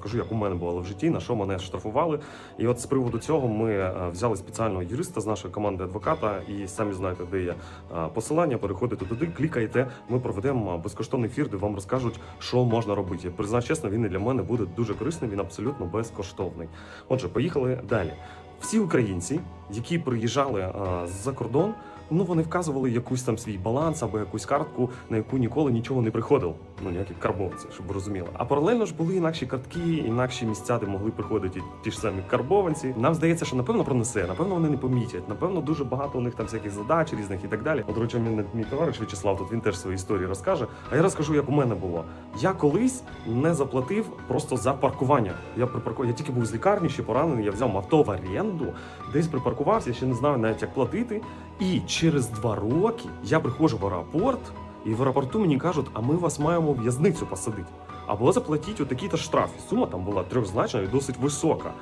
Розкажу, як у мене було в житті, на що мене штрафували. І от з приводу цього ми е, взяли спеціального юриста з нашої команди адвоката, і самі знаєте, де є е, посилання. Переходите туди, клікаєте. Ми проведемо безкоштовний ефір, де вам розкажуть, що можна робити. Я Признаю чесно, він і для мене буде дуже корисним. Він абсолютно безкоштовний. Отже, поїхали далі. Всі українці, які приїжджали з-за кордон, ну вони вказували якусь там свій баланс або якусь картку, на яку ніколи нічого не приходив. Ну ніякі карбованці, щоб ви розуміли. А паралельно ж були інакші картки, інакші місця, де могли приходити ті ж самі карбованці. Нам здається, що напевно пронесе, напевно, вони не помітять. Напевно, дуже багато у них там всяких задач різних і так далі. От, до речі, мій, мій товариш В'ячеслав, тут він теж свої історії розкаже. А я розкажу, як у мене було. Я колись не заплатив просто за паркування. Я припарку... я тільки був з лікарні, ще поранений. Я взяв авто в оренду, десь припаркувався, ще не знаю навіть як платити. І через два роки я приходжу в аеропорт, і в аеропорту мені кажуть, а ми вас маємо в'язницю посадити. Або заплатіть отакий-то штраф. Сума там була трьохзначна і досить висока.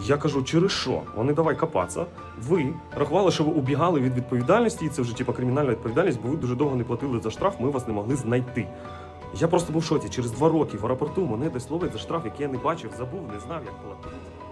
Я кажу, через що? Вони давай копатися. Ви рахували, що ви убігали від відповідальності, і це вже типа кримінальна відповідальність, бо ви дуже довго не платили за штраф, ми вас не могли знайти. Я просто був в шоці. Через два роки в аеропорту мене десь ловить за штраф, який я не бачив, забув, не знав, як платити.